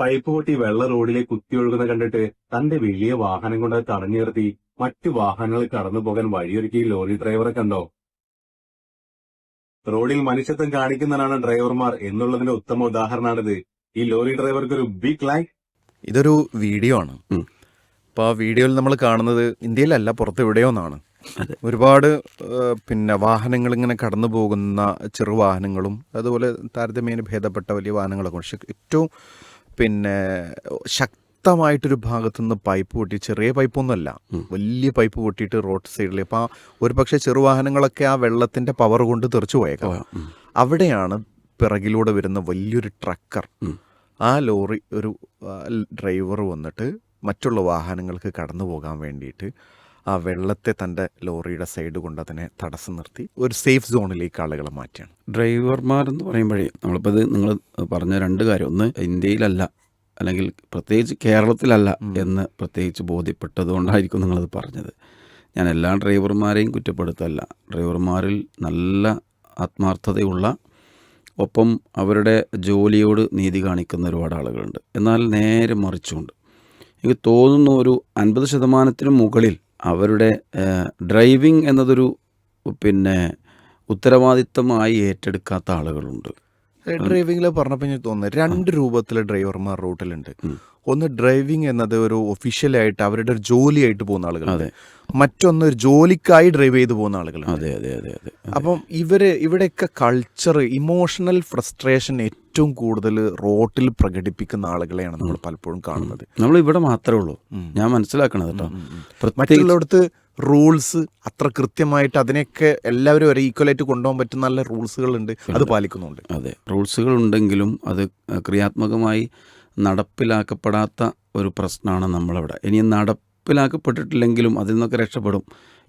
Pipe പൊട്ടി വെള്ള റോഡിലേക്ക് കുത്തിയൊഴുകുന്ന കണ്ടിട്ട് തന്റെ വലിയ വാഹനം കൊണ്ട് തടഞ്ഞു നിർത്തി മറ്റു വാഹനങ്ങൾ കടന്നു പോകാൻ വഴിയൊരുക്കി ലോറി ഡ്രൈവറെ കണ്ടോ? റോഡിൽ മനുഷ്യത്വം കാണിക്കുന്നതാണ് ഡ്രൈവർമാർ എന്നുള്ളതിന്റെ ഉത്തമ ഉദാഹരണമാണിത്. ഈ ലോറി ഡ്രൈവർക്ക് ഒരു ബിഗ് ലൈക്ക് ഇതൊരു വീഡിയോ ആണ്. അപ്പൊ അപ്പോൾ ആ വീഡിയോയിൽ നമ്മൾ കാണുന്നത് ഇന്ത്യയിലല്ല പുറത്ത് എവിടെയോ എന്നാണ്. ഒരുപാട് പിന്നെ വാഹനങ്ങൾ ഇങ്ങനെ കടന്നു പോകുന്ന ചെറു വാഹനങ്ങളും അതുപോലെ താരതമ്യേന ഭേദപ്പെട്ട വലിയ വാഹനങ്ങളൊക്കെ. പക്ഷെ ഏറ്റവും പിന്നെ ശക്തമായിട്ടൊരു ഭാഗത്തു നിന്ന് പൈപ്പ് പൊട്ടി ചെറിയ പൈപ്പൊന്നുമല്ല വലിയ പൈപ്പ് പൊട്ടിയിട്ട് റോഡ് സൈഡിൽ അപ്പോൾ ആ ഒരു പക്ഷേ ചെറുവാഹനങ്ങളൊക്കെ ആ വെള്ളത്തിന്റെ പവർ കൊണ്ട് തെറിച്ചു പോയേക്കാം. അവിടെയാണ് പിറകിലൂടെ വരുന്ന വലിയൊരു ട്രക്കർ. ആ ലോറി ഒരു ഡ്രൈവർ വന്നിട്ട് മറ്റുള്ള വാഹനങ്ങൾക്ക് കടന്നു പോകാൻ വേണ്ടിയിട്ട് ആ വെള്ളത്തെ തന്റെ ലോറിയുടെ സൈഡ് കൊണ്ട് അതിനെ തടസ്സം നിർത്തി ഒരു സേഫ് സോണിലേക്ക് ആളുകളെ മാറ്റുകയാണ്. ഡ്രൈവർമാരെന്ന് പറയുമ്പോഴേ നമ്മളിപ്പോൾ ഇത് നിങ്ങൾ പറഞ്ഞ രണ്ട് കാര്യം. ഒന്ന് ഇന്ത്യയിലല്ല അല്ലെങ്കിൽ പ്രത്യേകിച്ച് കേരളത്തിലല്ല എന്ന് പ്രത്യേകിച്ച് ബോധ്യപ്പെട്ടത് കൊണ്ടായിരിക്കും നിങ്ങളത് പറഞ്ഞത്. ഞാൻ എല്ലാ ഡ്രൈവർമാരെയും കുറ്റപ്പെടുത്തല്ല. ഡ്രൈവർമാരിൽ നല്ല ആത്മാർത്ഥതയുള്ള ഒപ്പം അവരുടെ ജോലിയോട് നീതി കാണിക്കുന്ന ഒരുപാട് ആളുകളുണ്ട്. എന്നാൽ നേരെ മറിച്ചുകൊണ്ട് എനിക്ക് തോന്നുന്നു ഒരു അൻപത് ശതമാനത്തിന് മുകളിൽ അവരുടെ ഡ്രൈവിംഗ് എന്നതൊരു പിന്നെ ഉത്തരവാദിത്തമായി ഏറ്റെടുക്കാത്ത ആളുകളുണ്ട്. ഡ്രൈവിംഗിൽ പറഞ്ഞപ്പോൾ ഞാൻ തോന്നുന്നു. രണ്ട് രൂപത്തിലെ ഡ്രൈവർമാർ റൂട്ടിലുണ്ട്. ഒന്ന് ഡ്രൈവിംഗ് എന്നത് ഒരു ഒഫീഷ്യലായിട്ട് അവരുടെ ഒരു ജോലിയായിട്ട് പോകുന്ന ആളുകളുണ്ട്. അതെ. മറ്റൊന്ന് ഒരു ജോലിക്കായി ഡ്രൈവ് ചെയ്ത് പോകുന്ന ആളുകൾ അതെ അതെ അതെ അതെ അപ്പം ഇവർ ഇവിടെയൊക്കെ കൾച്ചർ ഇമോഷണൽ ഫ്രസ്ട്രേഷൻ ഏറ്റവും കൂടുതൽ റോട്ടിൽ പ്രകടിപ്പിക്കുന്ന ആളുകളെയാണ് നമ്മൾ പലപ്പോഴും കാണുന്നത്. നമ്മൾ ഇവിടെ മാത്രമേ ഉള്ളൂ ഞാൻ മനസ്സിലാക്കണത് കേട്ടോ മറ്റുള്ളിടത്ത് റൂൾസ് അത്ര കൃത്യമായിട്ട് അതിനെയൊക്കെ എല്ലാവരും ഒരു ഈക്വലായിട്ട് കൊണ്ടുപോകാൻ പറ്റുന്ന നല്ല റൂൾസുകളുണ്ട് അത് പാലിക്കുന്നുണ്ട്. അതെ. റൂൾസുകൾ ഉണ്ടെങ്കിലും അത് ക്രിയാത്മകമായി നടപ്പിലാക്കപ്പെടാത്ത ഒരു പ്രശ്നമാണ് നമ്മളവിടെ. ഇനി നടപ്പിലാക്കപ്പെട്ടിട്ടില്ലെങ്കിലും അതിൽ നിന്നൊക്കെ രക്ഷപ്പെടും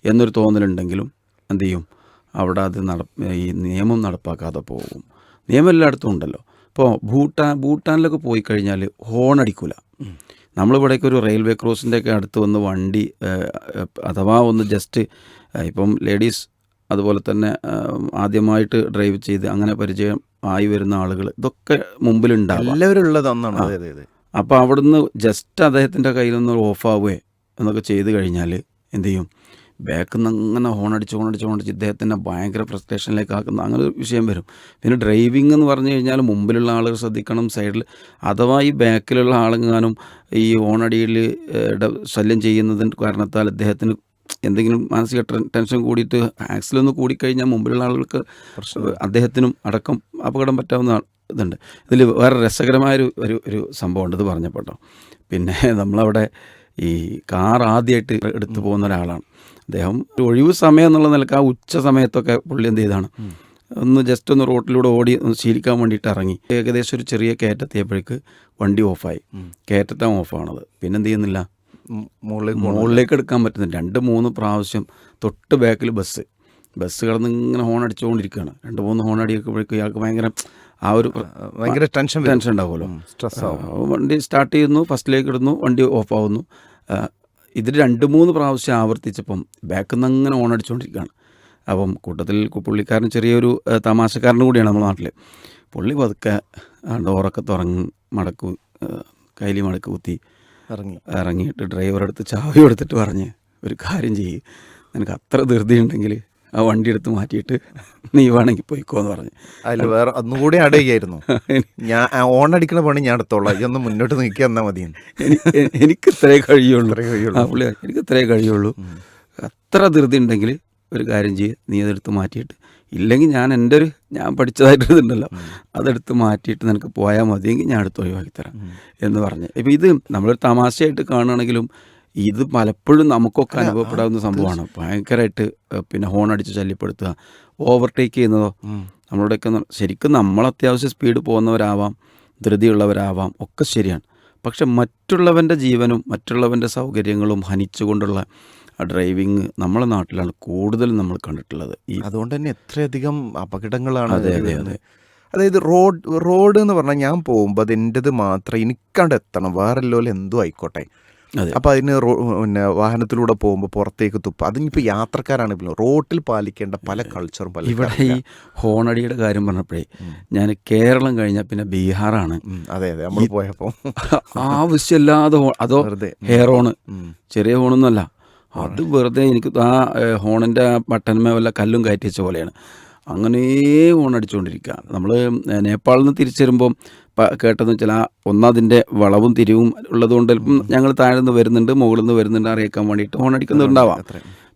എന്നൊരു തോന്നലുണ്ടെങ്കിലും എന്ത് ചെയ്യും? അവിടെ അത് നട ഈ നിയമം നടപ്പാക്കാതെ പോകും. നിയമം എല്ലായിടത്തും ഉണ്ടല്ലോ. ഇപ്പോൾ ഭൂട്ടാൻ ഭൂട്ടാനിലൊക്കെ പോയി കഴിഞ്ഞാൽ ഹോൺ അടിക്കൂല. നമ്മളിവിടേക്ക് ഒരു റെയിൽവേ ക്രോസിന്റെ ഒക്കെ അടുത്ത് വന്ന് വണ്ടി അഥവാ ഒന്ന് ജസ്റ്റ് ഇപ്പം ലേഡീസ് അതുപോലെ തന്നെ ആദ്യമായിട്ട് ഡ്രൈവ് ചെയ്ത് അങ്ങനെ പരിചയം ആയി വരുന്ന ആളുകൾ ഇതൊക്കെ മുമ്പിലുണ്ടാവും. എല്ലാവരും ഉള്ളത് ഒന്നാണ് അപ്പോൾ അവിടുന്ന് ജസ്റ്റ് അദ്ദേഹത്തിന്റെ കയ്യിൽ നിന്ന് ഓഫ് ആവുകയോ എന്നൊക്കെ ചെയ്ത് കഴിഞ്ഞാൽ എന്ത് ചെയ്യും? ബാക്കിൽ നിന്ന് അങ്ങനെ ഹോണടിച്ച് ഹോണടിച്ച് ഹോണടിച്ച് ഇദ്ദേഹത്തിനെ ഭയങ്കര ഫ്രസ്ട്രേഷനിലേക്ക് ആക്കുന്ന അങ്ങനെ ഒരു വിഷയം വരും. പിന്നെ ഡ്രൈവിംഗ് എന്ന് പറഞ്ഞു കഴിഞ്ഞാൽ മുമ്പിലുള്ള ആളുകൾ ശ്രദ്ധിക്കണം സൈഡിൽ അഥവാ ഈ ബാക്കിലുള്ള ആളെങ്ങാനും ഈ ഹോണടിയിൽ ശല്യം ചെയ്യുന്നതിന് കാരണത്താൽ അദ്ദേഹത്തിന് എന്തെങ്കിലും മാനസിക ടെൻഷൻ കൂടിയിട്ട് ആക്സിലൊന്ന് കൂടിക്കഴിഞ്ഞാൽ മുമ്പിലുള്ള ആളുകൾക്ക് അദ്ദേഹത്തിനും അടക്കം അപകടം പറ്റാവുന്ന ഇതുണ്ട്. ഇതിൽ വേറെ രസകരമായൊരു ഒരു ഒരു സംഭവമുണ്ട് ഇത് പറഞ്ഞപ്പോട്ടോ. പിന്നെ നമ്മളവിടെ ഈ കാർ ആദ്യമായിട്ട് എടുത്തു പോകുന്ന ഒരാളാണ്. അദ്ദേഹം ഒരു ഒഴിവ് സമയം എന്നുള്ള നിലയ്ക്ക് ആ ഉച്ച സമയത്തൊക്കെ പുള്ളി എന്ത് ചെയ്താണ്? ഒന്ന് ജസ്റ്റ് ഒന്ന് റോട്ടിലൂടെ ഓടി ഒന്ന് ശീലിക്കാൻ വേണ്ടിയിട്ട് ഇറങ്ങി. ഏകദേശം ഒരു ചെറിയ കയറ്റെത്തിയപ്പോഴേക്ക് വണ്ടി ഓഫായി. കയറ്റത്താൻ ഓഫാണത്. പിന്നെ എന്ത് ചെയ്യുന്നില്ല? മുകളിലേക്ക്. മുകളിലേക്ക് എടുക്കാൻ പറ്റുന്നില്ല. രണ്ട് മൂന്ന് പ്രാവശ്യം തൊട്ട് ബാക്കിൽ ബസ് ബസ് കിടന്ന് ഇങ്ങനെ ഹോൺ അടിച്ചുകൊണ്ടിരിക്കുകയാണ്. രണ്ട് മൂന്ന് ഹോൺ അടിക്കുമ്പോഴേക്കും ഇയാൾക്ക് ഭയങ്കര ആ ഒരു ഭയങ്കര ടെൻഷൻ. ടെൻഷൻ ഉണ്ടാവുമല്ലോ. സ്ട്രെസ് ആവും. വണ്ടി സ്റ്റാർട്ട് ചെയ്യുന്നു ഫസ്റ്റിലേക്ക് ഇടുന്നു വണ്ടി ഓഫ് ആവുന്നു. ഇതിൽ രണ്ട് മൂന്ന് പ്രാവശ്യം ആവർത്തിച്ചപ്പം ബാക്കിൽ നിന്ന് അങ്ങനെ ഓൺ അടിച്ചുകൊണ്ടിരിക്കുകയാണ് അപ്പം കൂട്ടത്തിൽ പുള്ളിക്കാരൻ ചെറിയൊരു തമാശക്കാരൻ കൂടിയാണ് നമ്മുടെ നാട്ടിൽ പുള്ളി പതുക്കെ ഡോറൊക്കെ തുറങ്ങി മടക്കു കൈലി മടക്ക് കുത്തി ഇറങ്ങി. ഇറങ്ങിയിട്ട് ഡ്രൈവർ എടുത്ത് ചാവി എടുത്തിട്ട് പറഞ്ഞ് ഒരു കാര്യം ചെയ്യും. നിനക്ക് അത്ര ധൃതി ഉണ്ടെങ്കിൽ ആ വണ്ടി എടുത്ത് മാറ്റിയിട്ട് നീ വേണമെങ്കിൽ പോയിക്കോ എന്ന് പറഞ്ഞു. അതിൽ വേറെ ഒന്നുകൂടി അടയായിരുന്നു ഞാൻ ഓൺ അടിക്കണ പണി ഞാൻ എടുത്തോളാം. ഇതൊന്ന് മുന്നോട്ട് നീക്കി എന്നാൽ മതി എനിക്ക് ഇത്രേ കഴിയുള്ളൂ. ഇത്രേ കഴിയുള്ളൂ. പുള്ളി എനിക്ക് ഇത്രേ കഴിയുള്ളൂ. അത്ര ധൃതി ഉണ്ടെങ്കിൽ ഒരു കാര്യം ചെയ്യുക നീ അതെടുത്ത് മാറ്റിയിട്ട്. ഇല്ലെങ്കിൽ ഞാൻ എന്റെ ഒരു ഞാൻ പഠിച്ചതായിട്ടുണ്ടല്ലോ അതെടുത്ത് മാറ്റിയിട്ട് നിനക്ക് പോയാൽ മതിയെങ്കിൽ ഞാൻ അടുത്ത് ഒഴിവാക്കി തരാം എന്ന് പറഞ്ഞ്. ഇപ്പം ഇത് നമ്മളൊരു തമാശയായിട്ട് കാണുകയാണെങ്കിലും ഇത് പലപ്പോഴും നമുക്കൊക്കെ അനുഭവപ്പെടാവുന്ന സംഭവമാണ്. ഭയങ്കരമായിട്ട് പിന്നെ ഹോൺ അടിച്ച് ശല്യപ്പെടുത്തുക ഓവർടേക്ക് ചെയ്യുന്നതോ. നമ്മളുടെയൊക്കെ ന- ശരിക്കും നമ്മൾ അത്യാവശ്യം സ്പീഡ് പോകുന്നവരാവാം ധൃതിയുള്ളവരാവാം ഒക്കെ ശരിയാണ്. പക്ഷെ മറ്റുള്ളവന്റെ ജീവനും മറ്റുള്ളവന്റെ സൗകര്യങ്ങളും ഹനിച്ചുകൊണ്ടുള്ള ആ ഡ്രൈവിങ് നമ്മളെ നാട്ടിലാണ് കൂടുതലും നമ്മൾ കണ്ടിട്ടുള്ളത്. ഈ അതുകൊണ്ട് തന്നെ എത്രയധികം അപകടങ്ങളാണ് അതെ, അതെ അതെ, അതായത് റോഡ് റോഡ് എന്ന് പറഞ്ഞാൽ ഞാൻ പോകുമ്പോൾ അത് എന്റെത് മാത്രം എനിക്കാണ്ട് എത്തണം. വേറെ എല്ലോ എന്തോ ആയിക്കോട്ടെ. അപ്പോൾ അതിന് പിന്നെ വാഹനത്തിലൂടെ പോകുമ്പോൾ പുറത്തേക്ക് തുപ്പ. അതിനിപ്പോൾ യാത്രക്കാരാണ് റോട്ടിൽ പാലിക്കേണ്ട പല കൾച്ചറും പല ഇവിടെ ഈ ഹോണടിയുടെ കാര്യം പറഞ്ഞപ്പോഴേ ഞാൻ കേരളം കഴിഞ്ഞാൽ പിന്നെ ബീഹാറാണ്. അതെ അതെ. നമ്മൾ പോയപ്പോൾ ആവശ്യമില്ലാതെ അതോ. ഹെയർ ഹോണ് ചെറിയ ഹോണൊന്നുമല്ല അത് വെറുതെ എനിക്ക് ആ ഹോണിന്റെ ഹോണിന്റെ ബട്ടൺമേ വല്ല കല്ലും കയറ്റി വെച്ച പോലെയാണ്. അങ്ങനെ ഹോൺ അടിച്ചുകൊണ്ടിരിക്കുക നമ്മൾ നേപ്പാളിൽ നിന്ന് തിരിച്ചു വരുമ്പം കേട്ടതെന്ന് വെച്ചാൽ ആ ഒന്നതിന്റെ വളവും തിരിവും ഉള്ളതുകൊണ്ട് ഞങ്ങൾ താഴെ നിന്ന് വരുന്നുണ്ട് മുകളിൽ നിന്ന് വരുന്നുണ്ട് അറിയിക്കാൻ വേണ്ടിയിട്ട് ഹോൺ അടിക്കുന്നുണ്ടാവാം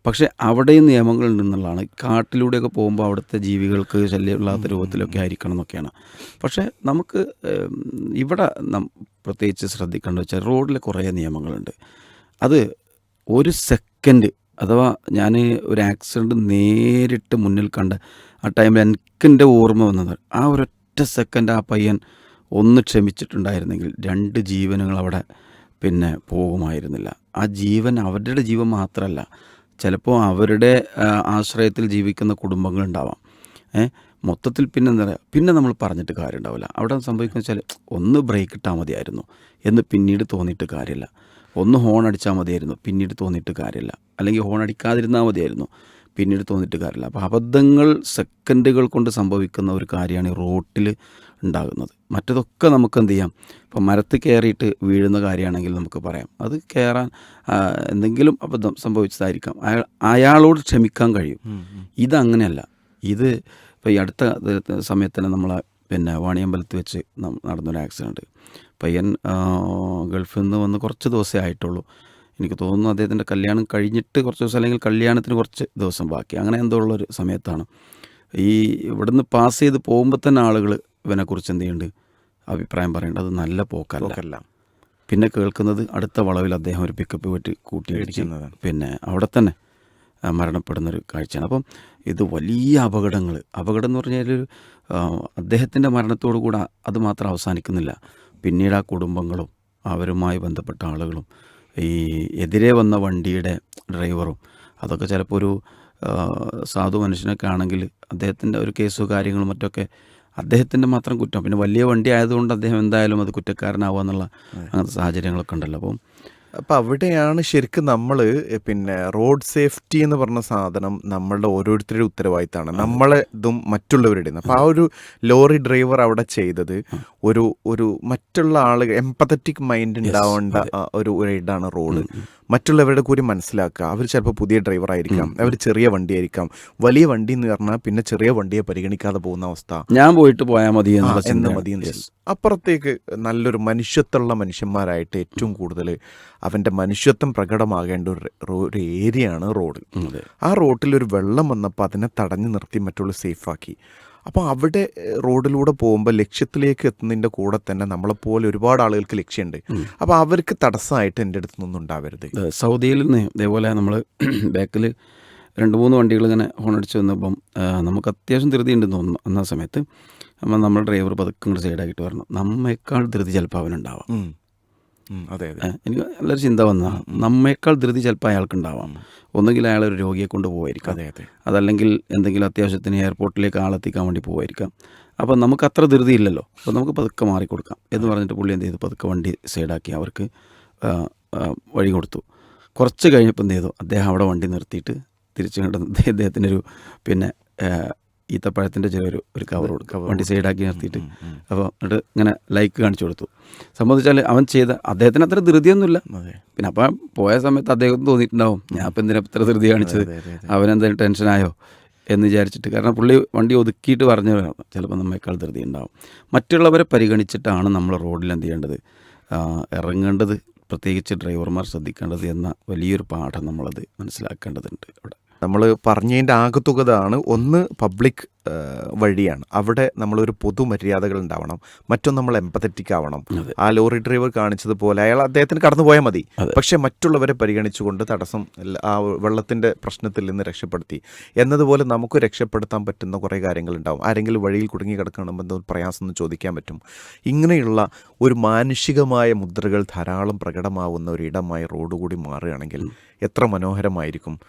പക്ഷേ അവിടെയും നിയമങ്ങൾ ഉണ്ടെന്നുള്ളതാണ് കാട്ടിലൂടെയൊക്കെ പോകുമ്പോൾ അവിടുത്തെ ജീവികൾക്ക് ശല്യമില്ലാത്ത രൂപത്തിലൊക്കെ ആയിരിക്കണം എന്നൊക്കെയാണ്. പക്ഷേ നമുക്ക് ഇവിടെ നം പ്രത്യേകിച്ച് ശ്രദ്ധിക്കേണ്ടത് വെച്ചാൽ റോഡിൽ കുറേ നിയമങ്ങളുണ്ട്. അത് ഒരു സെക്കൻഡ് അഥവാ ഞാൻ ഒരു ആക്സിഡന്റ് നേരിട്ട് മുന്നിൽ കണ്ട് ആ ടൈമിൽ എനിക്കെന്റെ ഓർമ്മ വന്നത് ആ ഒരൊറ്റ സെക്കൻഡ് ആ പയ്യൻ ഒന്ന് ക്ഷമിച്ചിട്ടുണ്ടായിരുന്നെങ്കിൽ രണ്ട് ജീവനുകൾ അവിടെ പിന്നെ പോകുമായിരുന്നില്ല. ആ ജീവൻ അവരുടെ ജീവൻ മാത്രമല്ല ചിലപ്പോൾ അവരുടെ ആശ്രയത്തിൽ ജീവിക്കുന്ന കുടുംബങ്ങളുണ്ടാവാം ഏ മൊത്തത്തിൽ പിന്നെ എന്താ പറയുക പിന്നെ നമ്മൾ പറഞ്ഞിട്ട് കാര്യം ഉണ്ടാവില്ല അവിടെ സംഭവിക്കുന്ന വെച്ചാൽ ഒന്ന് ബ്രേക്ക് ഇട്ടാൽ മതിയായിരുന്നു എന്ന് പിന്നീട് തോന്നിയിട്ട് കാര്യമില്ല. ഒന്ന് ഹോൺ അടിച്ചാൽ മതിയായിരുന്നു പിന്നീട് തോന്നിയിട്ട് കാര്യമില്ല. അല്ലെങ്കിൽ ഹോൺ അടിക്കാതിരുന്നാൽ മതിയായിരുന്നു. പിന്നീട് തോന്നിയിട്ട് കാര്യമില്ല. അപ്പോൾ അബദ്ധങ്ങൾ സെക്കൻഡുകൾ കൊണ്ട് സംഭവിക്കുന്ന ഒരു കാര്യമാണ് ഈ റോട്ടിൽ ഉണ്ടാകുന്നത്. മറ്റതൊക്കെ നമുക്ക് എന്ത് ചെയ്യാം? ഇപ്പം മരത്ത് കയറിയിട്ട് വീഴുന്ന കാര്യമാണെങ്കിൽ നമുക്ക് പറയാം. അത് കയറാൻ എന്തെങ്കിലും അബദ്ധം സംഭവിച്ചതായിരിക്കാം. അയാൾ അയാളോട് ക്ഷമിക്കാൻ കഴിയും. ഇതങ്ങനെയല്ല. ഇത് ഇപ്പോൾ ഈ അടുത്ത സമയത്ത് തന്നെ നമ്മളെ പിന്നെ വാണിയമ്പലത്ത് വെച്ച് നടന്നൊരു ആക്സിഡന്റ് പയ്യൻ ഗൾഫിൽ നിന്ന് വന്ന് കുറച്ച് ദിവസമേ ആയിട്ടുള്ളൂ. എനിക്ക് തോന്നുന്നു അദ്ദേഹത്തിന്റെ കല്യാണം കഴിഞ്ഞിട്ട് കുറച്ച് ദിവസം അല്ലെങ്കിൽ കല്യാണത്തിന് കുറച്ച് ദിവസം ബാക്കി. അങ്ങനെ എന്തോ ഉള്ളൊരു സമയത്താണ്. ഈ ഇവിടുന്ന് പാസ് ചെയ്ത് പോകുമ്പോൾ തന്നെ ആളുകൾ ഇവനെക്കുറിച്ച് എന്ത് ചെയ്യുന്നുണ്ട്? അഭിപ്രായം പറയേണ്ടത് അത് നല്ല പോക്കല്ല. പിന്നെ കേൾക്കുന്നത് അടുത്ത വളവിൽ അദ്ദേഹം ഒരു പിക്കപ്പ് പോയിട്ട് കൂട്ടിയിടിക്കുന്നത്. പിന്നെ അവിടെ തന്നെ മരണപ്പെടുന്നൊരു കാഴ്ചയാണ്. അപ്പം ഇത് വലിയ അപകടങ്ങൾ. അപകടം എന്ന് പറഞ്ഞാൽ ഒരു അദ്ദേഹത്തിന്റെ മരണത്തോടു കൂടെ അത് മാത്രം അവസാനിക്കുന്നില്ല. പിന്നീട് ആ കുടുംബങ്ങളും അവരുമായി ബന്ധപ്പെട്ട ആളുകളും ഈ എതിരെ വന്ന വണ്ടിയുടെ ഡ്രൈവറും അതൊക്കെ ചിലപ്പോൾ ഒരു സാധു മനുഷ്യനൊക്കെ ആണെങ്കിൽ അദ്ദേഹത്തിന്റെ ഒരു കേസോ കാര്യങ്ങളും മറ്റൊക്കെ അദ്ദേഹത്തിന്റെ മാത്രം കുറ്റം. പിന്നെ വലിയ വണ്ടി ആയതുകൊണ്ട് അദ്ദേഹം എന്തായാലും അത് കുറ്റക്കാരനാവുക എന്നുള്ള അങ്ങനത്തെ സാഹചര്യങ്ങളൊക്കെ ഉണ്ടല്ലോ. അപ്പം അപ്പം അവിടെയാണ് ശരിക്കും നമ്മൾ പിന്നെ റോഡ് സേഫ്റ്റി എന്ന് പറഞ്ഞ സാധനം നമ്മളുടെ ഓരോരുത്തരുടെ ഉത്തരവാദിത്തമാണ്. നമ്മളെ ഇതും മറ്റുള്ളവരുടെ അപ്പം ആ ഒരു ലോറി ഡ്രൈവർ അവിടെ ചെയ്തത് ഒരു ഒരു മറ്റുള്ള ആളുകൾ എംപത്തറ്റിക് മൈൻഡ് ഉണ്ടാവേണ്ട ഒരു ഇതാണ് റോഡ്. മറ്റുള്ളവരുടെ കൂടി മനസ്സിലാക്കുക. അവർ ചിലപ്പോൾ പുതിയ ഡ്രൈവറായിരിക്കാം അവർ ചെറിയ വണ്ടിയായിരിക്കാം വലിയ വണ്ടി എന്ന് പറഞ്ഞാൽ പിന്നെ ചെറിയ വണ്ടിയെ പരിഗണിക്കാതെ പോകുന്ന അവസ്ഥ. ഞാൻ പോയിട്ട് പോയാൽ മതി എന്ന് മതി അപ്പുറത്തേക്ക് നല്ലൊരു മനുഷ്യത്തുള്ള മനുഷ്യന്മാരായിട്ട് ഏറ്റവും കൂടുതൽ അവന്റെ മനുഷ്യത്വം പ്രകടമാകേണ്ട ഒരു ഏരിയയാണ് റോഡ് ആ റോട്ടിൽ ഒരു വെള്ളം വന്നപ്പോൾ അതിനെ തടഞ്ഞു നിർത്തി മറ്റുള്ള സേഫാക്കി അപ്പോൾ അവിടെ റോഡിലൂടെ പോകുമ്പോൾ ലക്ഷ്യത്തിലേക്ക് എത്തുന്നതിന്റെ കൂടെ തന്നെ നമ്മളെപ്പോലെ ഒരുപാട് ആളുകൾക്ക് ലക്ഷ്യമുണ്ട് അപ്പോൾ അവർക്ക് തടസ്സമായിട്ട് എന്റെ അടുത്ത് നിന്നും ഉണ്ടാവരുത്. സൗദിയിൽ നിന്ന് ഇതേപോലെ നമ്മൾ ബാക്കിൽ രണ്ട് മൂന്ന് വണ്ടികൾ ഇങ്ങനെ ഹോൺ അടിച്ച് വന്നപ്പം നമുക്ക് അത്യാവശ്യം ധൃതി ഉണ്ടെന്ന് തോന്നുന്നു അന്ന സമയത്ത്. നമ്മൾ നമ്മുടെ ഡ്രൈവർ പതുക്കെ ഇങ്ങോട്ട് സൈഡാക്കിയിട്ട് പറഞ്ഞു നമ്മേക്കാൾ ധൃതി ചിലപ്പോൾ അവനുണ്ടാവാം. എനിക്ക് നല്ലൊരു ചിന്ത വന്ന നമ്മേക്കാൾ ധൃതി ചിലപ്പോൾ അയാൾക്കുണ്ടാവാം. ഒന്നുകിൽ അയാൾ ഒരു രോഗിയെ കൊണ്ട് പോവായിരിക്കാം. അതെ അതെ. അതല്ലെങ്കിൽ എന്തെങ്കിലും അത്യാവശ്യത്തിന് എയർപോർട്ടിലേക്ക് ആളെത്തിക്കാൻ വേണ്ടി പോവായിരിക്കാം. അപ്പോൾ നമുക്ക് അത്ര ധൃതി ഇല്ലല്ലോ. അപ്പോൾ നമുക്ക് പതുക്കെ മാറിക്കൊടുക്കാം എന്ന് പറഞ്ഞിട്ട് പുള്ളി എന്ത് ചെയ്തു? പതുക്കെ വണ്ടി സൈഡാക്കി അവർക്ക് വഴി കൊടുത്തു. കുറച്ച് കഴിഞ്ഞപ്പോൾ എന്ത് ചെയ്തു? അദ്ദേഹം അവിടെ വണ്ടി നിർത്തിയിട്ട് തിരിച്ചു കണ്ട് അദ്ദേഹത്തിന്റെ ഒരു പിന്നെ ഈത്തപ്പഴത്തിന്റെ ചെറിയൊരു ഒരു കവർ കൊടുക്കും വണ്ടി സൈഡാക്കി നിർത്തിയിട്ട്. അപ്പോൾ എന്നിട്ട് ഇങ്ങനെ ലൈക്ക് കാണിച്ചു കൊടുത്തു. സംബന്ധിച്ചാൽ അവൻ ചെയ്ത അദ്ദേഹത്തിന് അത്ര ധൃതിയൊന്നുമില്ല. പിന്നെ അപ്പം പോയ സമയത്ത് അദ്ദേഹം തോന്നിയിട്ടുണ്ടാവും ഞാൻ അപ്പം എന്തിനാ ഇത്ര ധൃതി കാണിച്ചത്? അവനെന്തെങ്കിലും ടെൻഷനായോ? എന്ന് വിചാരിച്ചിട്ട്. കാരണം പുള്ളി വണ്ടി ഒതുക്കിയിട്ട് പറഞ്ഞു ചിലപ്പോൾ നമ്മേക്കാൾ ധൃതി ഉണ്ടാവും. മറ്റുള്ളവരെ പരിഗണിച്ചിട്ടാണ് നമ്മൾ റോഡിൽ എന്ത് ചെയ്യേണ്ടത്? ഇറങ്ങേണ്ടത് പ്രത്യേകിച്ച് ഡ്രൈവർമാർ ശ്രദ്ധിക്കേണ്ടത് എന്ന വലിയൊരു പാഠം നമ്മളത് മനസ്സിലാക്കേണ്ടതുണ്ട് അവിടെ നമ്മൾ പറഞ്ഞതിന്റെ ആകത്തുകതാണ് ഒന്ന് പബ്ലിക് വഴിയാണ്. അവിടെ നമ്മളൊരു പൊതുമര്യാദകൾ ഉണ്ടാവണം. മറ്റൊന്ന് നമ്മൾ എമ്പത്തറ്റിക് ആവണം. ആ ലോറി ഡ്രൈവർ കാണിച്ചതുപോലെ അയാൾ അദ്ദേഹത്തിന് കടന്നു പോയാൽ മതി. പക്ഷെ മറ്റുള്ളവരെ പരിഗണിച്ചുകൊണ്ട് തടസ്സം ആ വെള്ളത്തിന്റെ പ്രശ്നത്തിൽ നിന്ന് രക്ഷപ്പെടുത്തി. എന്നതുപോലെ നമുക്ക് രക്ഷപ്പെടുത്താൻ പറ്റുന്ന കുറേ കാര്യങ്ങളുണ്ടാവും. ആരെങ്കിലും വഴിയിൽ കുടുങ്ങി കിടക്കണമെന്ന് പ്രയാസം എന്ന് ചോദിക്കാൻ പറ്റും. ഇങ്ങനെയുള്ള ഒരു മാനുഷികമായ മുദ്രകൾ ധാരാളം പ്രകടമാവുന്ന ഒരു ഇടമായി റോഡ് കൂടി മാറുകയാണെങ്കിൽ എത്ര മനോഹരമായിരിക്കും.